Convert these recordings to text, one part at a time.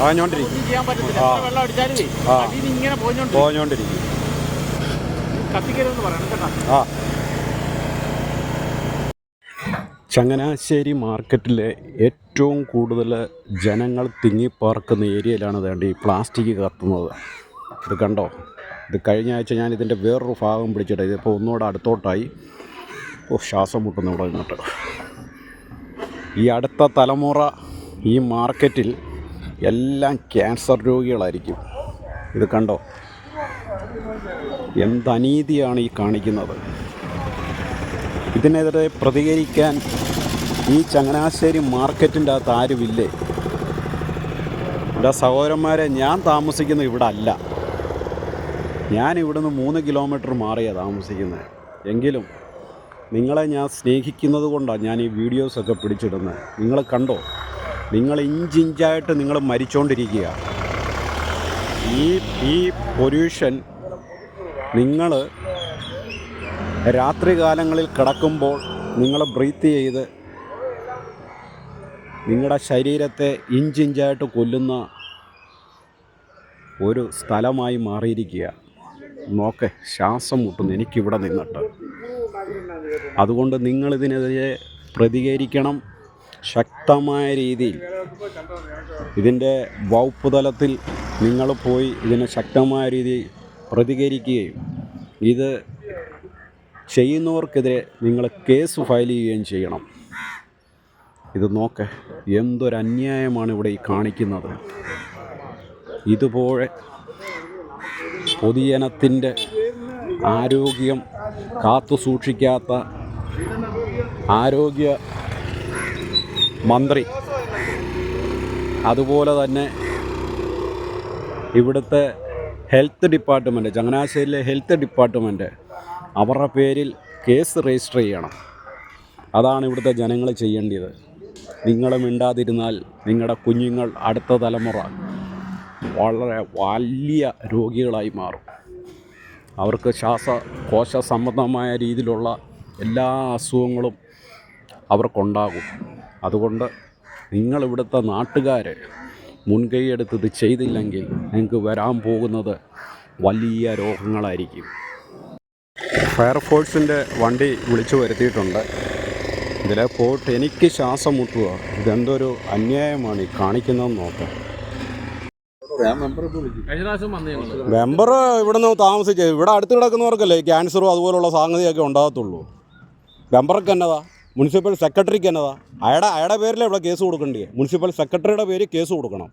പാഞ്ഞോണ്ടിരിക്കും. ആ. ചങ്ങനാശ്ശേരി മാർക്കറ്റിലെ ഏറ്റവും കൂടുതൽ ജനങ്ങൾ തിങ്ങിപ്പാർക്കുന്ന ഏരിയയിലാണ് വേണ്ട ഈ പ്ലാസ്റ്റിക് കത്തുന്നത്. ഇത് കണ്ടോ? ഇത് കഴിഞ്ഞ ആഴ്ച ഞാൻ ഇതിന്റെ വേറൊരു ഭാഗം പിടിച്ചിട്ട് ഇതിപ്പോൾ ഒന്നുകൂടെ അടുത്തോട്ടായി. ഓ ശ്വാസം മുട്ടുന്നു ഇവിടെ നിന്നിട്ട്. ഈ അടുത്ത തലമുറ ഈ മാർക്കറ്റിൽ എല്ലാം ക്യാൻസർ രോഗികളായിരിക്കും. ഇത് കണ്ടോ? എന്തനീതിയാണ് ഈ കാണിക്കുന്നത്? ഇതിനെതിരെ പ്രതികരിക്കാൻ ഈ ചങ്ങനാശ്ശേരി മാർക്കറ്റിന്റെ അകത്ത് ആരുമില്ലേ? ഇവിടെ സഹോദരന്മാരെ ഞാൻ താമസിക്കുന്നത് ഇവിടെ അല്ല. ഞാൻ ഇവിടുന്ന് മൂന്ന് കിലോമീറ്റർ മാറിയാണ് താമസിക്കുന്നത് എങ്കിലും നിങ്ങളെ ഞാൻ സ്നേഹിക്കുന്നത് കൊണ്ടാണ് ഞാൻ ഈ വീഡിയോസൊക്കെ പിടിച്ചിടുന്നത് നിങ്ങൾ കണ്ടോ? നിങ്ങൾ ഇഞ്ചിഞ്ചായിട്ട് നിങ്ങൾ മരിച്ചുകൊണ്ടിരിക്കുക ഈ ഈ പൊല്യൂഷൻ നിങ്ങൾ രാത്രികാലങ്ങളിൽ കിടക്കുമ്പോൾ നിങ്ങൾ ബ്രീത്ത് ചെയ്ത് നിങ്ങളുടെ ശരീരത്തെ ഇഞ്ചിഞ്ചായിട്ട് കൊല്ലുന്ന ഒരു സ്ഥലമായി മാറിയിരിക്കുക. നോക്കെ ശ്വാസം മുട്ടുന്നു. എനിക്കിവിടെ നിന്നിട്ട്. അതുകൊണ്ട് നിങ്ങളിതിനെതിരെ പ്രതികരിക്കണം. ശക്തമായ രീതിയിൽ ഇതിന്റെ വകുപ്പ് തലത്തിൽ നിങ്ങൾ പോയി ഇതിനെ ശക്തമായ രീതിയിൽ പ്രതികരിക്കുകയും ഇത് ചെയ്യുന്നവർക്കെതിരെ നിങ്ങൾ കേസ് ഫയൽ ചെയ്യുകയും ചെയ്യണം. ഇത് നോക്ക് എന്തൊരു അന്യായമാണ് ഇവിടെ ഈ കാണിക്കുന്നത്. ഇതുപോലെ പൊതുജനത്തിന്റെ ആരോഗ്യം കാത്തു സൂക്ഷിക്കാത്ത ആരോഗ്യ മന്ത്രി. അതുപോലെ തന്നെ ഇവിടുത്തെ ഹെൽത്ത് ഡിപ്പാർട്ട്മെന്റ് ചങ്ങനാശ്ശേരിയിലെ ഹെൽത്ത് ഡിപ്പാർട്ട്മെന്റ് അവരുടെ പേരിൽ കേസ് രജിസ്റ്റർ ചെയ്യണം. അതാണ് ഇവിടുത്തെ ജനങ്ങൾ ചെയ്യേണ്ടത്. നിങ്ങൾ മിണ്ടാതിരുന്നാൽ നിങ്ങളുടെ കുഞ്ഞുങ്ങൾ അടുത്ത തലമുറ വളരെ വലിയ രോഗികളായി മാറും. അവർക്ക് ശ്വാസകോശ സംബന്ധമായ രീതിയിലുള്ള എല്ലാ അസുഖങ്ങളും അവർക്കുണ്ടാകും. അതുകൊണ്ട് നിങ്ങളിവിടുത്തെ നാട്ടുകാർ മുൻകൈയെടുത്ത് ഇത് ചെയ്തില്ലെങ്കിൽ നിങ്ങൾക്ക് വരാൻ പോകുന്നത് വലിയ രോഗങ്ങളായിരിക്കും. ഫയർഫോഴ്സിന്റെ വണ്ടി വിളിച്ചു വരുത്തിയിട്ടുണ്ട്. ഇതിലെ പോയിട്ട് എനിക്ക് ശ്വാസം മുട്ടുക ഇതെന്തൊരു അന്യായമാണ് ഈ കാണിക്കുന്നതെന്ന് നോക്കാം. മെമ്പർ ഇവിടെ നിന്ന് താമസിച്ച് ഇവിടെ അടുത്ത് കിടക്കുന്നവർക്കല്ലേ ക്യാൻസറും അതുപോലുള്ള സംഗതിയൊക്കെ ഉണ്ടാകത്തുള്ളൂ. മെമ്പർക്ക് എന്നതാ? മുനിസിപ്പൽ സെക്രട്ടറിക്ക് എന്നതാ? അയാടെ അയാളുടെ പേരിൽ ഇവിടെ കേസ് കൊടുക്കണ്ടേ മുനിസിപ്പൽ സെക്രട്ടറിയുടെ പേര് കേസ് കൊടുക്കണം.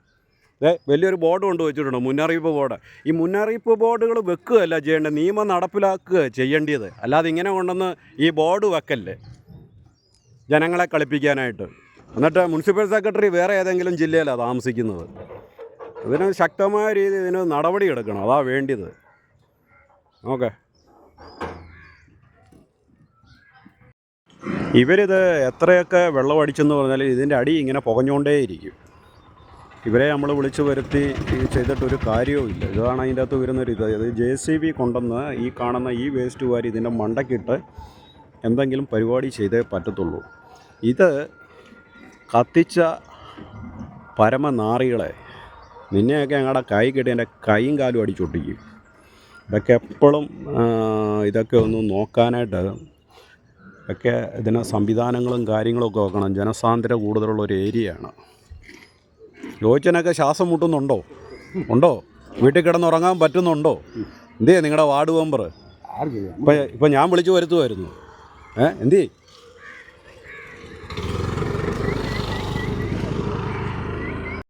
ഏ വലിയൊരു ബോർഡ് കൊണ്ട് വെച്ചിട്ടുണ്ട് മുന്നറിയിപ്പ് ബോർഡ്. ഈ മുന്നറിയിപ്പ് ബോർഡുകൾ വെക്കുകയല്ല ചെയ്യേണ്ടത്. നിയമം നടപ്പിലാക്കുക ചെയ്യേണ്ടത്. അല്ലാതെ ഇങ്ങനെ കൊണ്ടുവന്ന് ഈ ബോർഡ് വെക്കല്ലേ? ജനങ്ങളെ കളിപ്പിക്കാനായിട്ട്. എന്നിട്ട് മുനിസിപ്പൽ സെക്രട്ടറി വേറെ ഏതെങ്കിലും ജില്ലയിലാണ് താമസിക്കുന്നത്. ഇതിന് ശക്തമായ രീതിയിൽ ഇതിന് നടപടിയെടുക്കണം അതാ വേണ്ടിയത്. ഓക്കെ. ഇവരിത് എത്രയൊക്കെ വെള്ളം അടിച്ചെന്ന് പറഞ്ഞാൽ ഇതിന്റെ അടി ഇങ്ങനെ പുകഞ്ഞുകൊണ്ടേയിരിക്കും. ഇവരെ നമ്മൾ വിളിച്ചു വരുത്തി ചെയ്തിട്ടൊരു കാര്യവുമില്ല ഇതാണ് അതിന്റെ അകത്ത് വരുന്നൊരു ഇത്. അത് ജെ സി ബി കൊണ്ടുവന്ന് ഈ കാണുന്ന ഈ വേസ്റ്റ് വാരി ഇതിന്റെ മണ്ടക്കിട്ട് എന്തെങ്കിലും പരിപാടി ചെയ്തേ പറ്റത്തുള്ളൂ. ഇത് കത്തിച്ച പരമനാറികളെ നിന്നെയൊക്കെ ഞങ്ങളുടെ കൈ കെട്ടി എന്റെ കൈയും കാലും അടിച്ചൊട്ടിക്കും. ഇതൊക്കെ എപ്പോഴും ഇതൊക്കെ ഒന്ന് നോക്കാനായിട്ട് ഒക്കെ ഇതിന് സംവിധാനങ്ങളും കാര്യങ്ങളൊക്കെ വെക്കണം. ജനസാന്ദ്രത കൂടുതലുള്ള ഒരു ഏരിയയാണ്. ലോചനൊക്കെ ശ്വാസം മുട്ടുന്നുണ്ടോ? ഉണ്ടോ? വീട്ടിൽ കിടന്നുറങ്ങാൻ പറ്റുന്നുണ്ടോ? എന്തേ നിങ്ങളുടെ വാർഡ് മെമ്പർ ഇപ്പം ഇപ്പം ഞാൻ വിളിച്ചു വരുത്തുമായിരുന്നു ഏ എന്തേ?